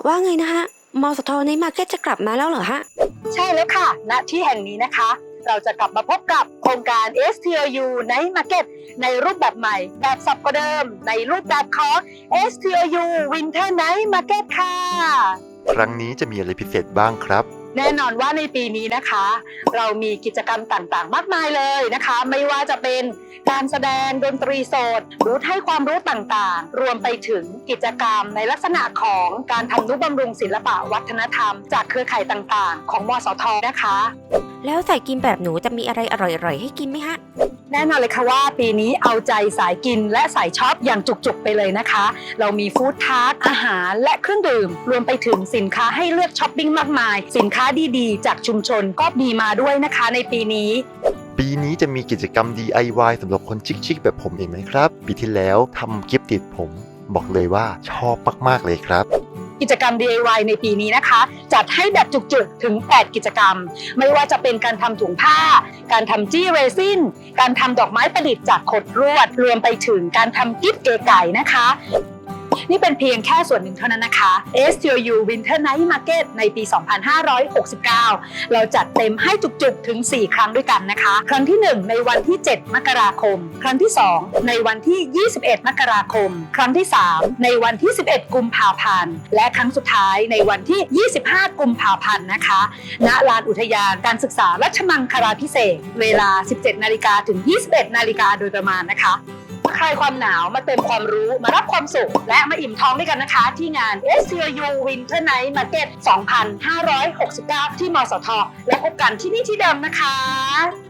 บอกว่าไงนะฮะมสทในมาร์เก็ตจะกลับมาแล้วเหรอฮะ ใช่แล้วค่ะ ณ ที่แห่งนี้นะคะ เราจะกลับมาพบกับโครงการ STOU Night Market ในรูปแบบใหม่ แบบสับกว่าเดิม ในรูปแบบของ STOU Winter Night Market ค่ะ ครั้งนี้จะมีอะไรพิเศษบ้างครับ แน่นอนว่าในปีนี้นะคะ เรามีกิจกรรมต่างๆ มากมายเลยนะคะ ไม่ว่าจะเป็นการแสดงดนตรีสดรู้ให้ความรู้ต่างๆ รวมไปถึงกิจกรรมในลักษณะของการทำนุบำรุงศิลปะวัฒนธรรม จากเครือข่ายต่างๆ ของมสทนะคะ แล้วใส่กินแบบหนูจะมีอะไรอร่อยๆ ให้กินไหมฮะ แน่นอนเลยค่ะว่าปีนี้เอาใจสายกินและสายช็อปอย่างจุกๆไปเลยนะคะ เรามีฟู้ดทาร์กอาหารและเครื่องดื่ม รวมไปถึงสินค้าให้เลือกช้อปปิ้งมากมาย สินค้าดีๆ จากชุมชนก็มีมาด้วยนะคะในปีนี้ ปีนี้จะมีกิจกรรม DIY สำหรับคนชิคๆแบบผมเองไหมครับ ปีที่แล้วทำกิฟต์ติดผม บอกเลยว่าชอบมากๆเลยครับ กิจกรรม DIY ในปีนี้นะคะ จัดให้แบบจุกๆ ถึง 8 กิจกรรม ไม่ว่าจะเป็นการทำถุงผ้า การทำจี้เรซินการทำดอกไม้ประดิษฐ์จากขดลวด รวมไปถึงการทำกิฟต์เก๋ไก่นะคะ นี่เป็นเพียงแค่ส่วนหนึ่งเท่านั้นนะคะ STU Winter Night Market ในปี 2569 เราจัดเต็มให้จุกๆ ถึง 4 ครั้งด้วยกันนะคะ ครั้งที่ 1 ในวันที่ 7 มกราคม ครั้งที่ 2 ในวันที่ 21 มกราคม ครั้งที่ 3 ในวันที่ 11 กุมภาพันธ์ และครั้งสุดท้ายในวันที่ 25 กุมภาพันธ์นะคะ ณ ลานอุทยานการศึกษารัชมังคลาพิเศษ เวลา 17 นาฬิกาถึง 21 นาฬิกาโดยประมาณนะคะ คลายความหนาวมาเติมความรู้มารับความสุข และมาอิ่มท้องด้วยกันนะคะ ที่งาน SCU Winter Night Market 2569 ที่มสท และพบกันที่นี่ที่เดิมนะคะ